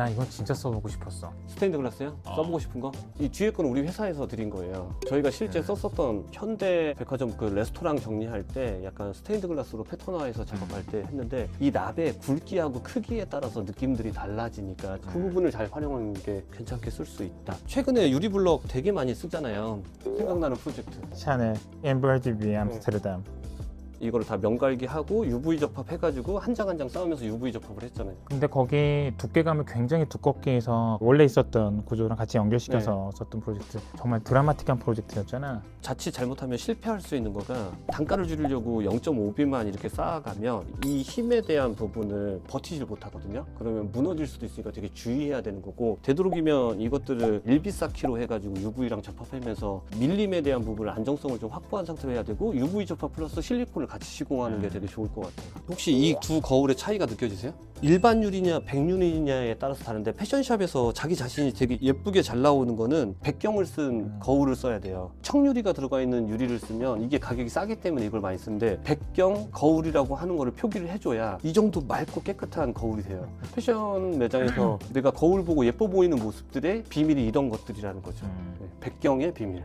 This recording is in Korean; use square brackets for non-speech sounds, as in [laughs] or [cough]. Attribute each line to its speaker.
Speaker 1: 나 이건 진짜 써보고 싶었어.
Speaker 2: 스테인드 글라스요?
Speaker 1: 어.
Speaker 2: 써보고 싶은 거? 이 뒤에 거는 우리 회사에서 드린 거예요. 저희가 실제
Speaker 1: 네.
Speaker 2: 썼었던 현대 백화점 그 레스토랑 정리할 때 약간 스테인드 글라스로 패턴화해서 작업할 때 했는데 이 납의 굵기하고 크기에 따라서 느낌들이 달라지니까 그
Speaker 1: 네.
Speaker 2: 부분을 잘 활용하는 게 괜찮게 쓸 수 있다. 최근에 유리블럭 되게 많이 쓰잖아요. 생각나는 프로젝트.
Speaker 1: 샤넬, 엠버드 비 암스테르담.
Speaker 2: 이거를 다 명갈기 하고 UV 접합 해가지고 한 장 한 장 싸우면서 UV 접합을 했잖아요.
Speaker 1: 근데 거기 두께감을 굉장히 두껍게 해서 원래 있었던 구조랑 같이 연결시켜서 썼던 프로젝트. 정말 드라마틱한 프로젝트였잖아.
Speaker 2: 자칫 잘못하면 실패할 수 있는 거가 단가를 줄이려고 0.5비만 이렇게 쌓아가면 이 힘에 대한 부분을 버티질 못하거든요. 그러면 무너질 수도 있으니까 되게 주의해야 되는 거고 되도록이면 이것들을 일비 쌓기로 해가지고 UV랑 접합하면서 밀림에 대한 부분을 안정성을 좀 확보한 상태로 해야 되고 UV 접합 플러스 실리콘을 같이 시공하는 게 되게 좋을 것 같아요. 혹시 이 두 거울의 차이가 느껴지세요? 일반 유리냐 백유리냐에 따라서 다른데 패션샵에서 자기 자신이 되게 예쁘게 잘 나오는 거는 백경을 쓴
Speaker 1: 음.
Speaker 2: 거울을 써야 돼요. 청유리가 들어가 있는 유리를 쓰면 이게 가격이 싸기 때문에 이걸 많이 쓰는데 백경 거울이라고 하는 거를 표기를 해줘야 이 정도 맑고 깨끗한 거울이 돼요. 패션 매장에서 [laughs] 내가 거울 보고 예뻐 보이는 모습들의 비밀이 이런 것들이라는 거죠.
Speaker 1: 음.
Speaker 2: 네, 백경의 비밀.